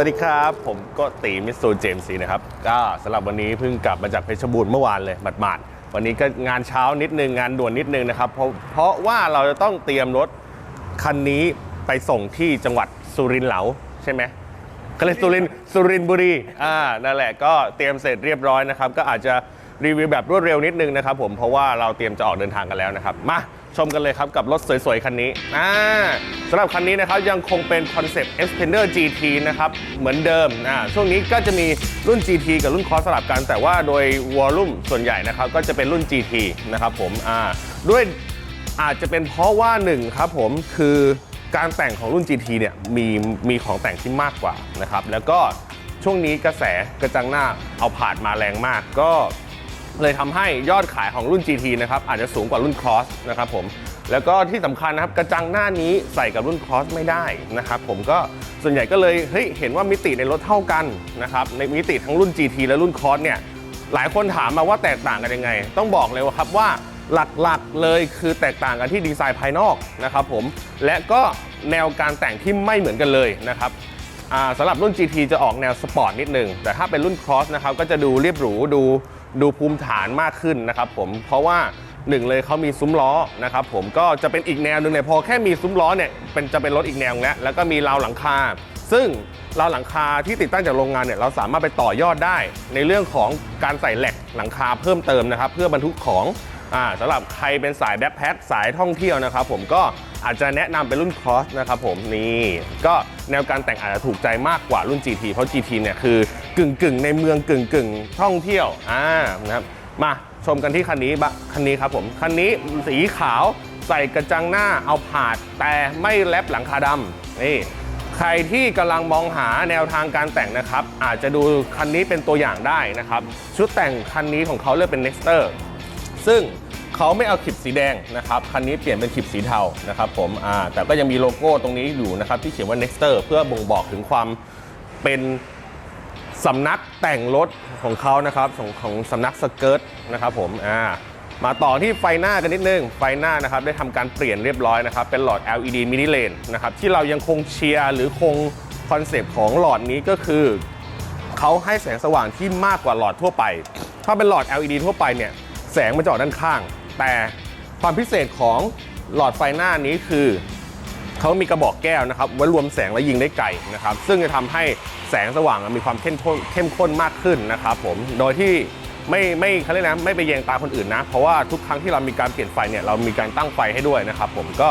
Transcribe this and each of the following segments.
วัสดีครับ ผมก็ตีมิสโซเจมส์สีนะครับ ก็สำหรับวันนี้เพิ่งกลับมาจากเพชรบูรณ์เมื่อวานเลยหมาดๆวันนี้ก็งานเช้านิดนึงงานด่วนนิดนึงนะครับ เพราะเพราะว่าเราจะต้องเตรียมรถคันนี้ไปส่งที่จังหวัดสุรินทร์เหลาใช่ไหมก็เลยสุรินทร์สุรินทร์บุรีอ่านั่นแหละก็เตรียมเสร็จเรียบร้อยนะครับ ก็อาจจะรีวิวแบบรวดเร็วนิดนึงนะครับผมเพราะว่าเราเตรียมจะออกเดินทางกันแล้วนะครับมา ชมกันเลยครับกับรถสวยๆ คันนี้อ่าสำหรับคันนี้นะครับยังคงเป็นคอนเซปต์ Xpander GT นะครับเหมือนเดิมอ่าช่วงนี้ก็จะมีรุ่น GT กับรุ่นคอสสลับกัน แต่ว่าโดยวอลลุ่มส่วนใหญ่นะครับก็จะเป็นรุ่น GT นะครับผมอ่าด้วยอาจจะเป็นเพราะว่าหนึ่งครับผมคือการแต่งของรุ่น GT เนี่ยมีมีของแต่งที่มากกว่านะครับแล้วก็ช่วงนี้กระแสกระจังหน้าเอาผาดมาแรงมากก็ เลยทำให้ยอดขายของรุ่น GT นะครับอาจจะสูงกว่ารุ่น Cross นะครับผมแล้วก็ที่สำคัญนะครับกระจังหน้านี้ใส่กับรุ่น Cross ไม่ได้นะครับผมก็ส่วนใหญ่ก็เลยเฮ้ยเห็นว่ามิติในรถเท่ากันนะครับในมิติทั้งรุ่น GT และรุ่น Cross เนี่ยหลายคนถามมาว่าแตกต่างกันยังไง ต้องบอกเลยว่าครับว่าหลักๆเลยคือแตกต่างกันที่ดีไซน์ภายนอกนะครับผมและก็แนวการแต่งที่ไม่เหมือนกันเลยนะครับสำหรับรุ่น GT จะออกแนวสปอร์ตนิดนึงแต่ถ้าเป็นรุ่น Cross นะครับก็จะดูเรียบหรูดู ดูภูมิฐานมากขึ้นนะครับผมเพราะว่าหนึ่งเลยเขามีซุ้มล้อนะครับผมก็จะเป็นอีกแนวหนึ่งเลยพอแค่มีซุ้มล้อเนี่ยเป็นจะเป็นรถอีกแนวแล้วแล้วก็มีราวหลังคา ซึ่งราวหลังคาที่ติดตั้งจากโรงงานเนี่ยเราสามารถไปต่อยอดได้ ในเรื่องของการใส่แหลกหลังคาเพิ่มเติมนะครับ เพื่อบรรทุกของอ่าสำหรับใครเป็นสายแบ็คแพ็คสายท่องเที่ยวนะครับผมก็อาจจะแนะนำเป็นรุ่นครอสนะครับผมนี่ก็แนวการแต่งอาจจะถูกใจมากกว่ารุ่น GT เพราะ GT เนี่ยคือ กึ่งกึ่งในเมืองกึ่งกึ่งท่องเที่ยวอ่านะครับมาชมกันที่คันนี้บะคันนี้ครับผมคันนี้สีขาวใส่กระจังหน้าเอาผาดแต่ไม่แลบหลังคาดำนี่ใครที่กำลังมองหาแนวทางการแต่งนะครับ อาจจะดูคันนี้เป็นตัวอย่างได้นะครับ ชุดแต่งคันนี้ของเขาเลือกเป็น Nexter ซึ่งเขาไม่เอาขีดสีแดงนะครับคันนี้เปลี่ยนเป็นขีดสีเทานะครับผมอ่าแต่ก็ยังมีโลโก้ตรงนี้อยู่นะครับที่เขียนว่า Nexter เพื่อบ่งบอกถึงความเป็น สำนักแต่งรถของเขานะครับของของสำนักสเกิร์ตนะครับผมอ่ามาต่อที่ไฟหน้ากันนิดนึง ไฟหน้านะครับได้ทำการเปลี่ยนเรียบร้อยนะครับ เป็นหลอด LED mini lane นะครับที่เรายังคงเชียร์หรือคงคอนเซปต์ของหลอดนี้ก็คือ เขาให้แสงสว่างที่มากกว่าหลอดทั่วไป ถ้าเป็นหลอด LED ทั่วไปเนี่ยแสงมันจะออกด้านข้าง แต่ความพิเศษของหลอดไฟหน้านี้คือเขามีกระบอกแก้วนะครับไว้รวมแสงและยิงได้ไกลนะครับ ซึ่งจะทำให้ แสงสว่างมีความเข้มข้นเข้มข้นมากขึ้นนะครับผมโดยที่ไม่ไม่เขาเรียกนะไม่ไปแยงตาคนอื่นนะ เพราะว่าทุกครั้งที่เรามีการเปลี่ยนไฟเนี่ยเรามีการตั้งไฟให้ด้วยนะครับผมก็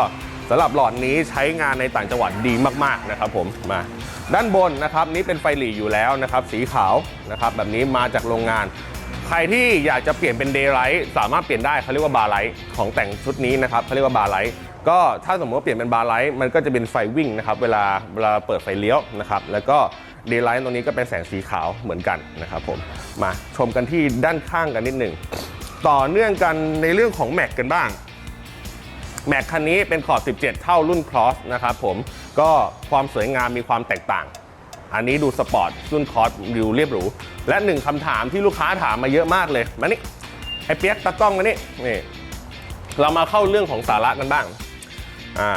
สำหรับหลอดนี้ใช้งานในต่างจังหวัดดีมากๆนะครับผมมาด้านบนนะครับนี่เป็นไฟหลีอยู่แล้วนะครับสีขาวนะครับแบบนี้มาจากโรงงาน ใครที่อยากจะเปลี่ยนเป็นเดย์ไลท์สามารถเปลี่ยนได้เขาเรียกว่าบาร์ไลท์ของแต่งชุดนี้นะครับเขาเรียกว่าบาร์ไลท์ก็ถ้าสมมติว่าเปลี่ยนเป็นบาร์ไลท์มันก็จะเป็นไฟวิ่งนะครับเวลาเวลาเปิดไฟเลี้ยวนะครับแล้วก็ เดย์ไลท์ตรงนี้ก็เป็นแสงสีขาวเหมือนกันนะครับผมมาชมกันที่ด้านข้างกันนิดหนึ่งต่อเนื่องกันในเรื่องของแม็กกันบ้างแม็กคันนี้เป็นขอบ 17 เท่ารุ่น Cross นะครับผมก็ความสวยงามมีความแตกต่าง อันนี้ดูสปอร์ตรุ่น Cross ดูเรียบหรู และหนึ่งคำถามที่ลูกค้าถามมาเยอะมากเลยมานี่ไอเปียกตากล้องมานี่นี่เรามาเข้าเรื่องของสาระกันบ้างอ่า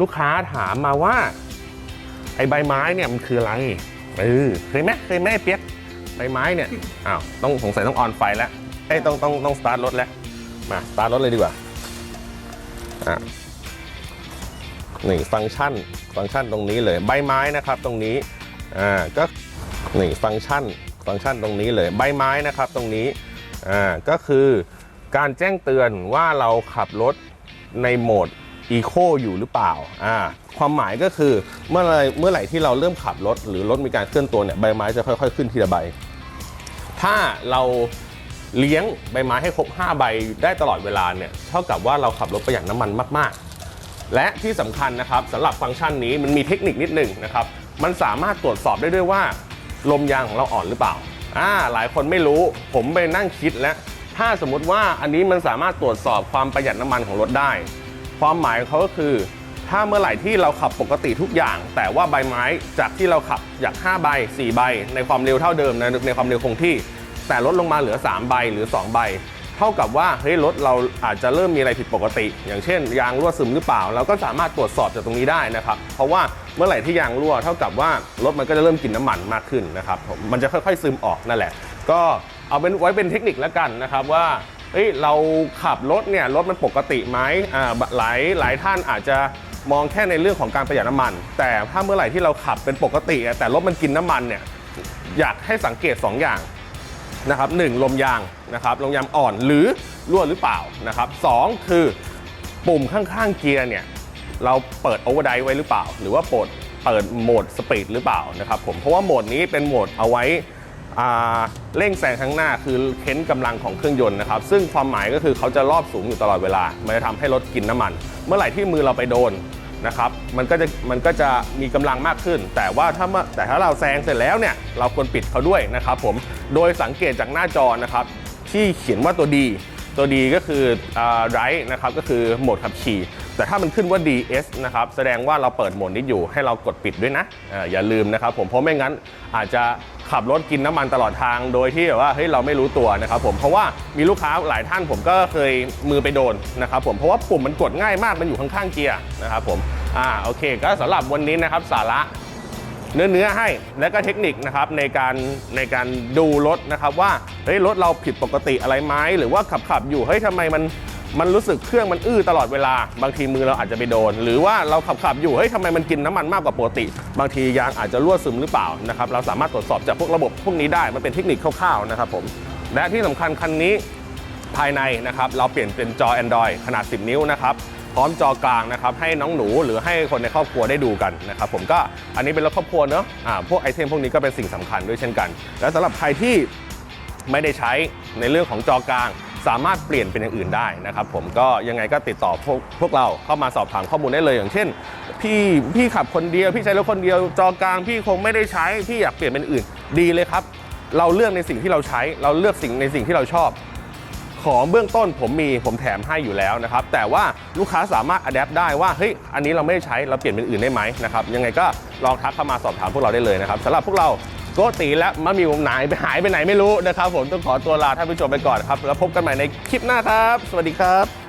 ลูกค้าถามมาว่า ไอใบไม้เนี่ยมันคืออะไร เออเคยไหมเคยไหมไอ้เปียกใบไม้เนี่ยอ้าวต้องสงสัยต้องออนไฟแล้วเอ้ยต้องต้องต้องสตาร์ทรถแล้วมาสตาร์ทรถเลยดีกว่าอะนี่ฟังก์ชันฟังก์ชันตรงนี้เลยใบไม้นะครับตรงนี้อ่าก็นี่ฟังก์ชันฟังก์ชันตรงนี้เลยใบไม้นะครับตรงนี้อ่าก็คือการแจ้งเตือนว่าเราขับรถในโหมด อีโคอยู่หรือเปล่าอ่าความหมายก็คือเมื่อไรเมื่อไหร่ที่เราเริ่มขับรถ หรือรถมีการเคลื่อนตัวเนี่ยใบไม้จะค่อยๆ ขึ้นทีละใบ ถ้าเราเลี้ยงใบไม้ให้ครบ 5 ใบได้ตลอดเวลาเนี่ยเท่ากับว่าเราขับรถประหยัดน้ำมันมากๆ และที่สำคัญนะครับสำหรับฟังก์ชันนี้มันมีเทคนิคนิดหนึ่งนะครับมันสามารถตรวจสอบได้ด้วยว่า ลมยางของเราอ่อนหรือเปล่าอ่าหลายคนไม่รู้ผมไปนั่งคิดแล้วถ้าสมมุติว่าอันนี้มันสามารถตรวจสอบความประหยัดน้ำมันของรถได้ ความหมายเขาก็คือ ถ้าเมื่อไหร่ที่เราขับปกติทุกอย่าง แต่ว่าใบไม้จากที่เราขับอยาก 5 ใบ 4 ใบ ในความเร็วเท่าเดิมในในความเร็วคงที่ แต่ลดลงมาเหลือ 3 ใบหรือ 2 ใบ เท่ากับว่าเฮ้ยรถเราอาจจะเริ่มมีอะไรผิดปกติ อย่างเช่น ยางรั่วซึมหรือเปล่า เราก็สามารถตรวจสอบจากตรงนี้ได้นะครับ เพราะว่าเมื่อไหร่ที่ยางรั่วเท่ากับว่ารถมันก็จะเริ่มกินน้ำมันมากขึ้นนะครับมมันจะค่อยๆซึมออกนั่นแหละ ก็เอาเป็นไว้เป็นเทคนิคแล้วกันนะครับว่า เฮ้ยเราขับรถเนี่ยรถมันปกติไหมอ่าหลายหลายท่านอาจจะมองแค่ในเรื่องของการประหยัดน้ำมัน แต่ถ้าเมื่อไหร่ที่เราขับเป็นปกติอะแต่รถมันกินน้ำมันเนี่ยอยากให้สังเกต 2 อย่างนะครับหนึ่งลมยางนะครับลมยางอ่อนหรือรั่วหรือเปล่านะครับสองคือปุ่มข้างๆเกียร์เนี่ยเราเปิดโอเวอร์ไดไว้หรือเปล่า หรือว่าเปิดเปิดโหมดสปีดหรือเปล่านะครับผมเพราะว่าโหมดนี้เป็นโหมดเอาไว้ เร่งแซงข้างหน้าคือเค้นกำลังของเครื่องยนต์นะครับ ซึ่งความหมายก็คือเขาจะรอบสูงอยู่ตลอดเวลา มันจะทำให้รถกินน้ำมัน เมื่อไหร่ที่มือเราไปโดนนะครับ มันก็จะมันก็จะมีกำลังมากขึ้น แต่ว่าถ้าแต่ถ้าเราแซงเสร็จแล้วเนี่ยเราควรปิดเขาด้วยนะครับผม โดยสังเกตจากหน้าจอนะครับที่เขียนว่าตัวดีตัวดีก็คือไรนะครับก็คือโหมดขับขี่ แต่ถ้ามันขึ้นว่า DS นะครับแสดงว่าเราเปิดโหมดนี้อยู่ให้เรากดปิดด้วยนะออย่าลืมนะครับผมเพราะไม่งั้นอาจจะ ขับรถกินน้ำมันตลอดทาง โดยที่แบบว่าเฮ้ยเราไม่รู้ตัวนะครับผมเพราะว่ามีลูกค้าหลายท่านผมก็เคยมือไปโดนนะครับผมเพราะว่าปุ่มมันกดง่ายมากมันอยู่ข้างๆเกียร์นะครับผมอ่าโอเค ก็สำหรับวันนี้นะครับสาระเนื้อเนื้อให้และก็เทคนิคนะครับในการในการดูรถนะครับว่าเฮ้ยรถเราผิดปกติอะไรไหมหรือว่าขับขับอยู่เฮ้ยทำไมมัน มันรู้สึกเครื่องมันอื้อตลอดเวลา บางทีมือเราอาจจะไปโดน หรือว่าเราขับขับอยู่เฮ้ยทำไมมันกินน้ำมันมากกว่าปกติ บางทียางอาจจะรั่วซึมหรือเปล่านะครับเราสามารถตรวจสอบจากพวกระบบพวกนี้ได้มันเป็นเทคนิคคร่าวๆนะครับผมและที่สำคัญคันนี้ภายในนะครับเราเปลี่ยนเป็นจอ Android ขนาด 10 นิ้วนะครับพร้อมจอกลางนะครับให้น้องหนูหรือให้คนในครอบครัวได้ดูกันนะครับผมก็อันนี้เป็นรถครอบครัวเนอะอ่าพวกไอเทมพวกนี้ก็เป็นสิ่งสำคัญด้วยเช่นกัน แล้วสำหรับใครที่ไม่ได้ใช้ในเรื่องของจอกลาง สามารถเปลี่ยนเป็นอย่างอื่นได้นะครับผมก็ยังไงก็ติดต่อพวกพวกเราเข้ามาสอบถามข้อมูลได้เลย อย่างเช่น พี่พี่ขับคนเดียว พี่ใช้รถคนเดียว จอกลางพี่คงไม่ได้ใช้ พี่อยากเปลี่ยนเป็นอื่น ดีเลยครับ เราเลือกในสิ่งที่เราใช้ เราเลือกสิ่งในสิ่งที่เราชอบ ของเบื้องต้นผมมีผมแถมให้อยู่แล้วนะครับ แต่ว่าลูกค้าสามารถอัดแอปได้ว่าเฮ้ยอันนี้เราไม่ได้ใช้เราเปลี่ยนเป็นอื่นได้ไหมนะครับยังไงก็ลองทักเข้ามาสอบถามพวกเราได้เลยนะครับสำหรับพวกเรา โกตีและมะมีวงไหนไปหายไปไหนไม่รู้นะครับ ผมต้องขอตัวลาท่านผู้ชมไปก่อนครับ แล้วพบกันใหม่ในคลิปหน้าครับ สวัสดีครับ